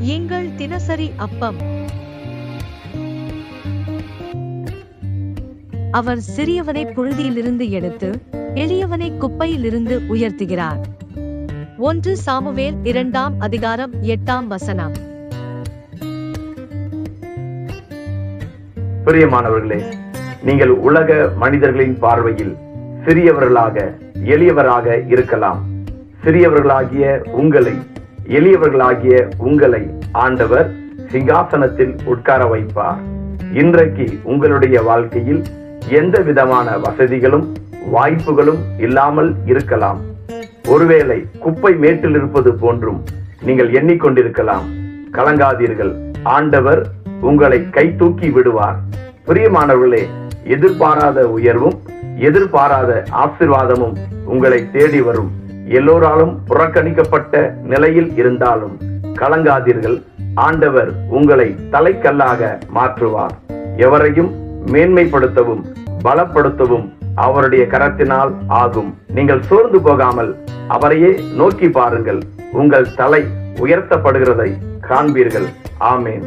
எங்கள் தினசரி அப்பம். அவர் சிறியவனை புழுதியிலிருந்து எடுத்து எளியவனை குப்பையிலிருந்து உயர்த்துகிறார். ஒன்று சாமுவேல் இரண்டாம் அதிகாரம் எட்டாம் வசனம். பிரியமானவர்களே நீங்கள் உலக மனிதர்களின் பார்வையில் சிறியவர்களாக எளியவராக இருக்கலாம். சிறியவர்களாகிய உங்களை எளியவர்களாகிய உங்களை ஆண்டவர் சிங்காசனத்தில் உட்கார வைப்பார். இன்றைக்கு உங்களுடைய வாழ்க்கையில் எந்த விதமான வசதிகளும் வாய்ப்புகளும் இல்லாமல் இருக்கலாம். ஒருவேளை குப்பை மேட்டில் இருப்பது போன்றும் நீங்கள் எண்ணிக்கொண்டிருக்கலாம். கலங்காதீர்கள். ஆண்டவர் உங்களை கை தூக்கி விடுவார். பிரியமானவர்களே எதிர்பாராத உயர்வும் எதிர்பாராத ஆசிர்வாதமும் உங்களை தேடி வரும். எல்லோராலும் புறக்கணிக்கப்பட்ட நிலையில் இருந்தாலும் கலங்காதீர்கள். ஆண்டவர் உங்களை தலைக்கல்லாக மாற்றுவார். எவரையும் மேன்மைப்படுத்தவும் பலப்படுத்தவும் அவருடைய கரத்தினால் ஆகும். நீங்கள் சோர்ந்து போகாமல் அவரையே நோக்கி பாருங்கள். உங்கள் தலை உயர்த்தப்படுகிறதை காண்பீர்கள். ஆமேன்.